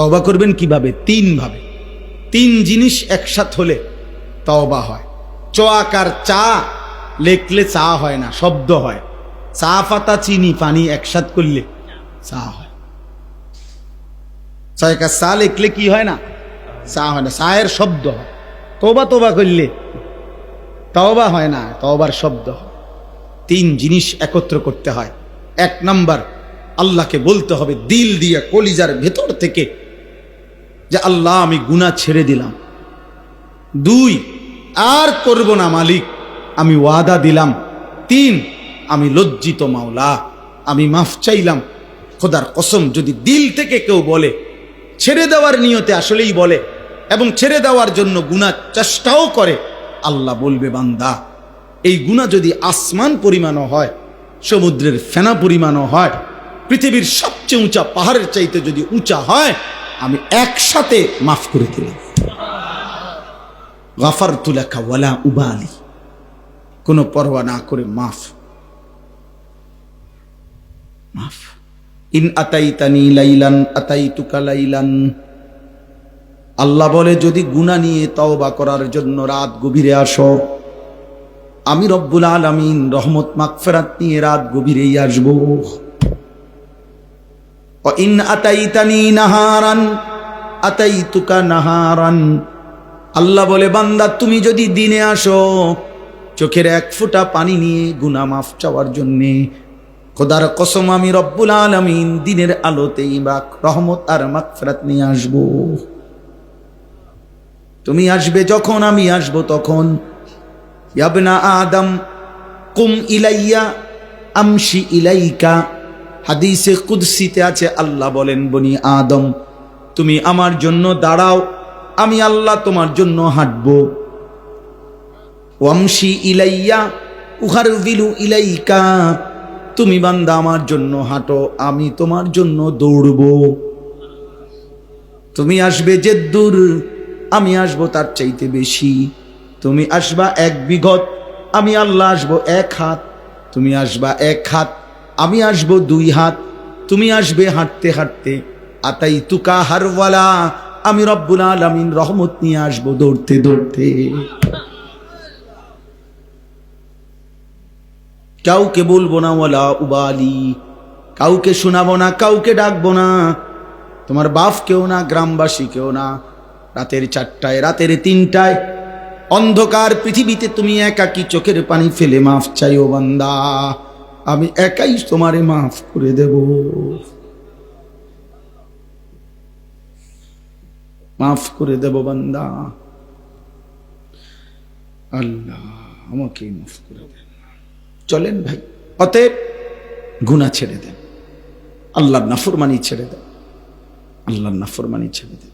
তওবা করবেন কীভাবে? তিন ভাবে তিন জিনিস একসাথ হলে তওবা হয়। চ আকার চা লেখলে চা হয় না, শব্দ হয়। চা পাতা চিনি পানি একসাথ করলে চা হয়। ছয়কা চা লেখলে কি হয় না? চা হয় না, চায়ের শব্দ হয়। তোবা তোবা করলে তওবা হয় না, তওবার শব্দ হয়। তিন জিনিস একত্র করতে হয়। এক নম্বর, আল্লাহকে বলতে হবে, দিল দিয়ে কলিজার ভেতর থেকে যে আল্লাহ, আমি গুনাহ ছেড়ে দিলাম। দুই, আর করব না মালিক, আমি ওয়াদা দিলাম। তিন, আমি লজ্জিত মাওলা, আমি মাফ চাইলাম। খোদার কসম, যদি দিল থেকে কেউ বলে, ছেড়ে দেওয়ার নিয়তে আসলেই বলে, এবং ছেড়ে দেওয়ার জন্য গুণা চেষ্টাও করে, আল্লাহ বলবে, বান্দা, এই গুণা যদি আসমান পরিমাণও হয়, সমুদ্রের ফেনা পরিমাণও হয়, পৃথিবীর সবচেয়ে উঁচা পাহাড়ের চাইতে যদি উঁচা হয় আমি একসাথে মাফ করে দিলাম। গাফার তুলাকা ওয়ালা উবালি। কোনো পরোয়া না করে মাফ। মাফ। ইন আতাইতানি লাইলান, আতাইতুকা লাইলান। আল্লাহ বলে, যদি গুণা নিয়ে তওবা করার জন্য রাত গভীরে আসো, আমি রব্বুল আলামিন রহমত, মাগফিরাত নিয়ে রাত গভীরেই আসব। নাহারান আল্লাহ বলে, বান্দা, তুমি যদি দিনে আসো, চোখের এক ফোঁটা পানি নিয়ে গুনা মাফ চাওয়ার জন্যে, খোদার কসম আমি রব্বুল আলামিন দিনের আলোতেই বা রহমত আর মাগফিরাত নিয়ে আসব। তুমি আসবে যখন আমি আসব তখন। ইয়াবনা আদম, কুম ইলাইয়া আমশি ইলাইকা। হাদিসে কুদসিতে আছে, আল্লাহ বলেন, বনি আদম, তুমি আমার জন্য দাঁড়াও, আমি আল্লাহ তোমার জন্য হাঁটব। ওয়ামশি ইলাইয়া উহার বিলু ইলাইকা, তুমি বান্দা আমার জন্য হাঁটো, আমি তোমার জন্য দৌড়ব। তুমি আসবে যে দূর আমি আসব তার চাইতে বেশি। তুমি আসবা এক বিঘত, আমি আল্লাহ আসব এক হাত। তুমি আসবা এক হাত আমি আসব দুই হাত, তুমি আসবে হাঁটতে হাঁটতে। আতাই তুকা হারওয়ালা, আমি রব্বুল আলামিন রহমত নিয়ে আসব দৌড়তে দৌড়তে। কাউকে বলব না ওয়ালা উবালি, কাউকে শোনাবো না, কাউকে ডাকবো না। তোমার বাপ কেউ না, গ্রামবাসী কেউ না। রাতের চারটায়, রাতের তিনটায়, অন্ধকার পৃথিবীতে তুমি একাকি চোখের পানি ফেলে মাফ চাই ও বান্দা। আমি একাই তোমারে মাফ করে দেব। মাফ করে দেব বান্দা। আল্লাহ আমাকে মাফ করে দেন। চলেন ভাই, অতএব গুণা ছেড়ে দেন। আল্লাহর নাফরমানি ছেড়ে দেন। আল্লাহর নাফরমানি ছেড়ে দেন।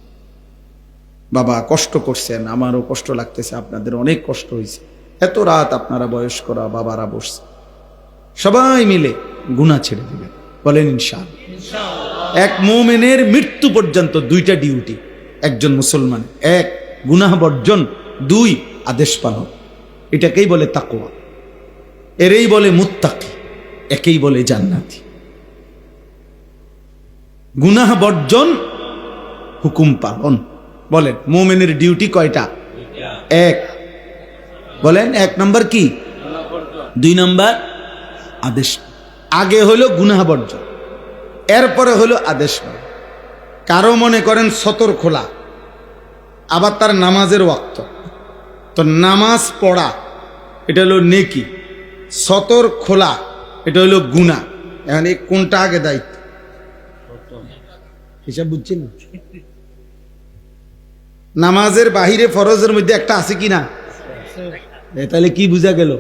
বাবা কষ্ট করছেন, আমারও কষ্ট লাগতেছে, আপনাদের অনেক কষ্ট হয়েছে এত রাত আপনারা বয়স্করা, বাবারা বসছে। সবাই মিলে গুণা ছেড়ে দিবেন বলেন ইনশাল এক মোমেনের মৃত্যু পর্যন্ত দুইটা ডিউটি একজন মুসলমান এক গুনাহ বর্জন দুই আদেশ পালন। এটাকেই বলে তাকোয়া এরেই বলে মুত্তাকি একেই বলে জান্নাতি। গুনাহ বর্জন হুকুম পালন। বলেন মোমেনের ডিউটি কয়টা? এক। বলেন এক নম্বর কি? দুই নম্বর? আদেশ। আগে হলো গুনাহ বর্জন, এরপরে হলো আদেশ কারও মনে করেন সতর খোলা, আবার তার নামাজের ওয়াক্ত। তো নামাজ পড়া, এটা হলো নেকি। সতর খোলা, এটা হলো গুণা এখন এই কোনটা আগে দায়িত্ব? হিসাব বুঝছেন? নামাজের বাহিরে ফরজের মধ্যে একটা আছে কি না? তাহলে কি বুঝা গেল?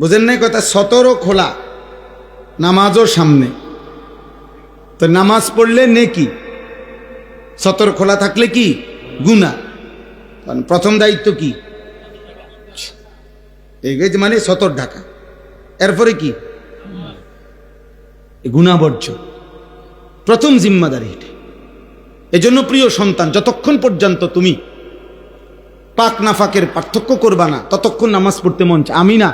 বুঝেন নাই কথা? সতরও খোলা, নামাজও সামনে। তো নামাজ পড়লে নেকি? সতর খোলা থাকলে কি? গুণা প্রথম দায়িত্ব কি? এই মানে সতর ঢাকা। এরপরে কি? গুণাবর্জ প্রথম জিম্মাদারি এটা। এজন্য প্রিয় সন্তান, যতক্ষণ পর্যন্ত তুমি পাক নাফাকের পার্থক্য করবা না, ততক্ষণ নামাজ পড়তে মন। আমি না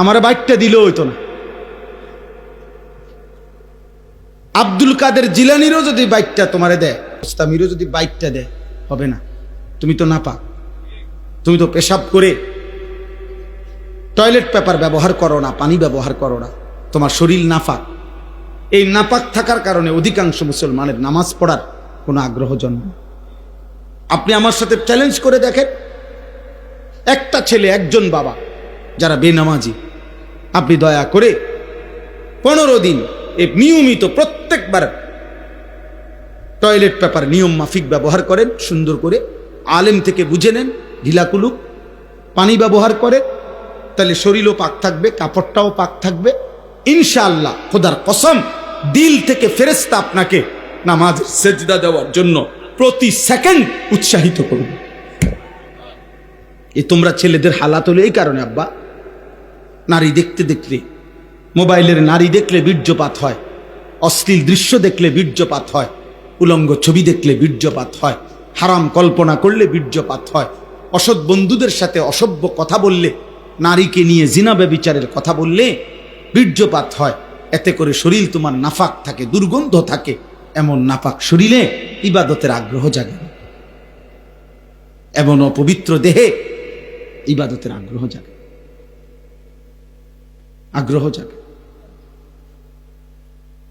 আমার বাইকটা দিলেও হইতো না। আব্দুল কাদের জিলানিরও যদি বাইকটা তোমারে দেয়, ইসলামীরও যদি বাইকটা দেয়, হবে না। তুমি তো নাপাক। তুমি তো পেশাব করে টয়লেট পেপার ব্যবহার করো না, পানি ব্যবহার করো না। তোমার শরীর নাফাক এই নাপাক থাকার কারণে অধিকাংশ মুসলমানের নামাজ পড়ার কোনো আগ্রহ জন্ম আপনি আমার সাথে চ্যালেঞ্জ করে দেখেন। একটা ছেলে, একজন বাবা যারা বেনামাজি। আপনি দয়া করে পনেরো দিন এ নিয়মিত প্রত্যেকবার টয়লেট পেপার নিয়ম মাফিক ব্যবহার করেন, সুন্দর করে। আলেম থেকে বুঝে নেন ঢিলাকুলুক পানি ব্যবহার করে তাহলে শরীরও পাক থাকবে, কাপড়টাও পাক থাকবে। ইনশাআল্লাহ, খোদার কসম, দিল থেকে ফেরেস্তা আপনাকে নামাজ, সেজদা দেওয়ার জন্য প্রতি সেকেন্ড উৎসাহিত করবে এ তোমরা ছেলেদের হালাত হলো এই কারণে, আব্বা। নারী দেখতে দেখলে মোবাইলের নারী দেখলে বীর্যপাত হয়, অশ্লীল দৃশ্য দেখলে বীর্যপাত হয়, উলঙ্গ ছবি দেখলে বীর্যপাত হয়, হারাম কল্পনা করলে বীর্যপাত হয়, অসৎ বন্ধুদের সাথে অসভ্য কথা বললে, নারীকে নিয়ে জিনা ব্যবিচারের কথা বললে বীর্যপাত হয়। এতে করে শরীর তোমার নাফাক থাকে, দুর্গন্ধ থাকে, এমন নাপাক শরীরে ইবাদতের আগ্রহ জাগে। এমন অপবিত্র দেহে ইবাদতের আগ্রহ জাগে আগ্রহ জাগে।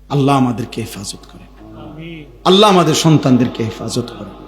আল্লাহ আমাদেরকে হেফাজত করে। আল্লাহ আমাদের সন্তানদেরকে হেফাজত করে।